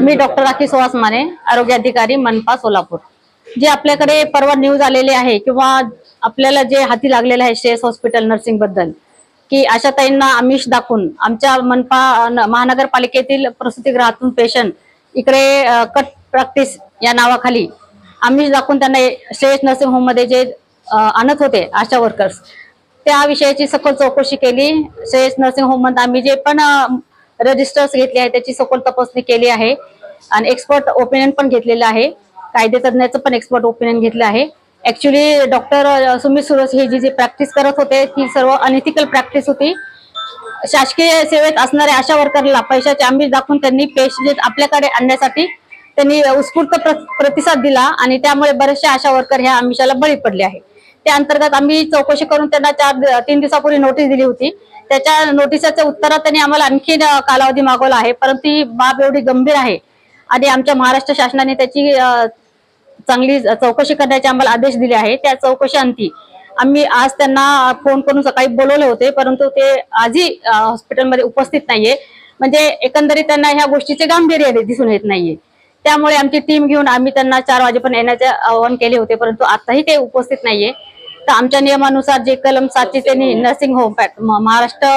मी doctor Rakhi Suhas Mane आरोग्य अधिकारी मनपा सोलापूर. जे आपल्याकडे परवा न्यूज आलेली आहे किंवा आपल्याला जे हाती लागलेलं आहे शेस हॉस्पिटल नर्सिंगबद्दल की आशाताईंना आमिष दाखवून आमच्या मनपा महानगरपालिकेतील प्रसूतीगृहातून पेशंट इकडे कट प्रॅक्टिस या नावाखाली आमिष दाखवून त्यांना श्रेयस नर्सिंग होममध्ये जे आणत होते आशा वर्कर्स त्या विषयाची सखोल चौकशी केली. श्रेयस नर्सिंग होममध्ये आम्ही जे पण रजिस्टर्स घेतले आहे त्याची सखोल तपासणी केली आहे. आणि एक्सपर्ट ओपिनियन पण घेतलेलं आहे. कायदे तज्ञाचं पण एक्सपर्ट ओपिनियन घेतलं आहे. ऍक्च्युली डॉक्टर सुमित सुरस हे जी जी प्रॅक्टिस करत होते ती सर्व अनइथिकल प्रॅक्टिस होती. शासकीय सेवेत असणाऱ्या अशा वर्करला पैशाचे आमिष दाखवून त्यांनी पेशंट आपल्याकडे आणण्यासाठी त्यांनी उत्स्फूर्त प्र- प्रतिसाद दिला आणि त्यामुळे बरेचसे अशा वर्कर ह्या आमिषाला बळी पडले आहे त्या अंतर्गत आम्ही चौकशी करून त्यांना चार तीन दिवसापूर्वी नोटीस दिली होती. त्याच्या नोटिसाच्या उत्तरात त्यांनी आम्हाला आणखी कालावधी मागवला आहे. परंतु ही बाब एवढी गंभीर आहे. आणि आमच्या महाराष्ट्र शासनाने त्याची चांगली चौकशी करण्याचे आम्हाला आदेश दिले आहे. त्या चौकशी अंती आम्ही आज त्यांना फोन करून सकाळी बोलवले होते. परंतु ते आजही हॉस्पिटलमध्ये उपस्थित नाहीये. म्हणजे एकंदरीत त्यांना ह्या गोष्टीचे गांभीर्य दिसून येत नाहीये. त्यामुळे आमची टीम घेऊन आम्ही त्यांना चार वाजेपर्यंत येण्याचे आवाहन केले होते. परंतु आताही ते उपस्थित नाहीये. तर आमच्या नियमानुसार जे कलम सातशे त्यांनी नर्सिंग होम पॅक- महाराष्ट्र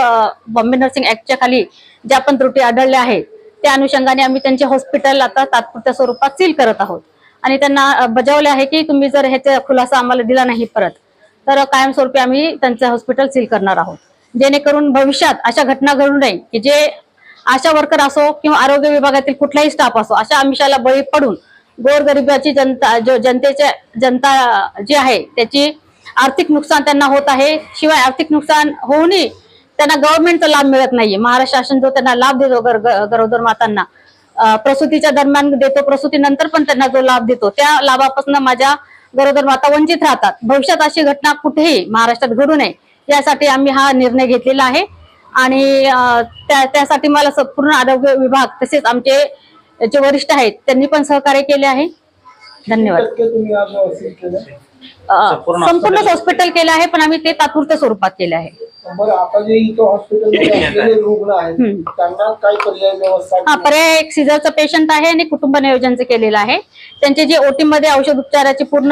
बॉम्बे नर्सिंग ऍक्टच्या खाली ज्या पण त्रुटी आढळल्या आहेत त्या अनुषंगाने आम्ही त्यांचे हॉस्पिटल आता तात्पुरत्या स्वरूपात सील करत आहोत. आणि त्यांना बजावले आहे की तुम्ही जर ह्याचा खुलासा आम्हाला दिला नाही परत तर कायमस्वरूपी आम्ही त्यांचं हॉस्पिटल सील करणार आहोत. जेणेकरून भविष्यात अशा घटना घडू नये की जे आशा वर्कर असो किंवा आरोग्य विभागातील कुठलाही स्टाफ असो अशा आमिषाला बळी पडून गोरगरिबाची जनता जो जनतेच्या जनता जी आहे त्याची आर्थिक नुकसान त्यांना होत आहे. शिवाय आर्थिक नुकसान होऊनही त्यांना गव्हर्नमेंटचा लाभ मिळत नाहीये. महाराष्ट्र शासन जो त्यांना लाभ देतो ग- गरोदर मातांना प्रसूतीच्या दरम्यान देतो प्रसूतीनंतर पण त्यांना जो लाभ देतो त्या लाभापासून माझ्या गरोदर माता वंचित राहतात. भविष्यात अशी घटना कुठेही महाराष्ट्रात घडू नये यासाठी आम्ही हा निर्णय घेतलेला आहे. आणि त्या त्यासाठी मला संपूर्ण आरोग्य विभाग तसेच आमचे जे वरिष्ठ आहेत त्यांनी पण सहकार्य केले आहे. धन्यवाद. टक्के तुम्ही आज सील केलं अं, संपूर्ण हॉस्पिटल केलं आहे पण आम्ही ते तात्पुरत्या स्वरूपात केले आहे. बरं आता जे इथं हॉस्पिटलमध्ये असलेले रुग्ण आहेत हम्म. त्यांना काय पर्याय व्यवस्था हा पर्याय एक सिझरचं पेशंट आहे आणि कुटुंब नियोजनचं केलेलं आहे. त्यांचे जे ओटी मध्ये औषध उपचाराची पूर्ण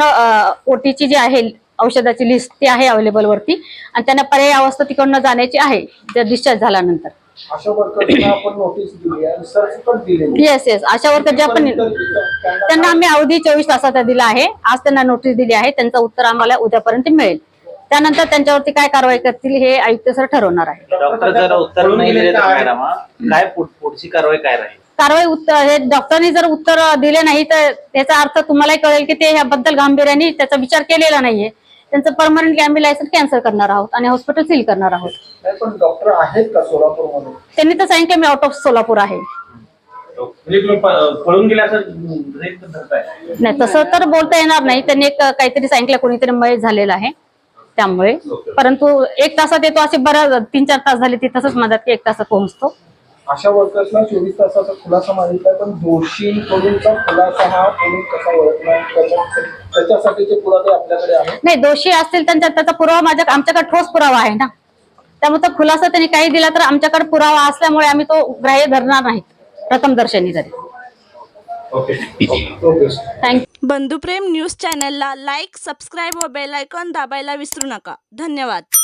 ओटीची जी आहे औषधाची लिस्ट ती आहे अवेलेबल वरती. आणि त्यांना पर्याय अवस्था तिकडनं जाण्याची आहे जर डिस्चार्ज झाल्यानंतर. आपण नोटीस दिली आणि येस येस अशा वर्कर ज्या पण त्यांना आम्ही अवधी चोवीस तासाचा दिला आहे. आज त्यांना नोटीस दिली आहे. त्यांचं उत्तर आम्हाला उद्यापर्यंत मिळेल. त्यानंतर त्यांच्यावरती काय कारवाई करतील हे आयुक्त सर ठरवणार आहे. डॉक्टर जर उत्तर नाही दिले तर मॅडम काय पुढ- पुढची कारवाई काय राहील? कारवाई उत्तर हे डॉक्टरांनी जर उत्तर दिले नाही तर त्याचा अर्थ तुम्हालाही कळेल की ते ह्याबद्दल गांभीर्याने त्याचा विचार केलेला नाहीये. त्यांचं परमनंट आम्ही लायसन्स कॅन्सल करणार आहोत आणि हॉस्पिटल सील करणार आहोत. डॉक्टर आहेत का सोलापूरमध्ये? त्यांनी तर सांगितलं मी आउट ऑफ सोलापूर आहे. म्हणजे पळून गृहीत धरताय नाही तसं तर बोलता येणार नाही. त्यांनी एक काहीतरी सांगितलं कोणीतरी मयत झालेलं आहे त्यामुळे. परंतु एक तासात येतो असे बरं तीन चार तास झाले ती तसंच म्हणतात की एक तासात पोहोचतो. अशा वर्कर्सना चोवीस तासाचा खुलासा मागितलाय पण दोषींकडूनचा खुलासा हा पोलीस कसा ओळखणार त्याच्या- त्याच्यासाठीचे पुरावे आपल्याकडे आहेत. नाही दोषी असतील त्यांच्या त्याचा पुरावा माझ्या आमच्याकडे ठोस पुरावा आहे ना. त्यामुळे तो खुलासा त्यांनी काही दिला तर आमच्याकडे पुरावा असल्यामुळे आम्ही तो ग्राह्य धरणार नाहीत प्रथम दर्शनी तरी. Okay. Thank you Bandhuprem news चॅनलला लाईक सबस्क्राईब व बेल आयकॉन दाबायला विसरू नका. धन्यवाद.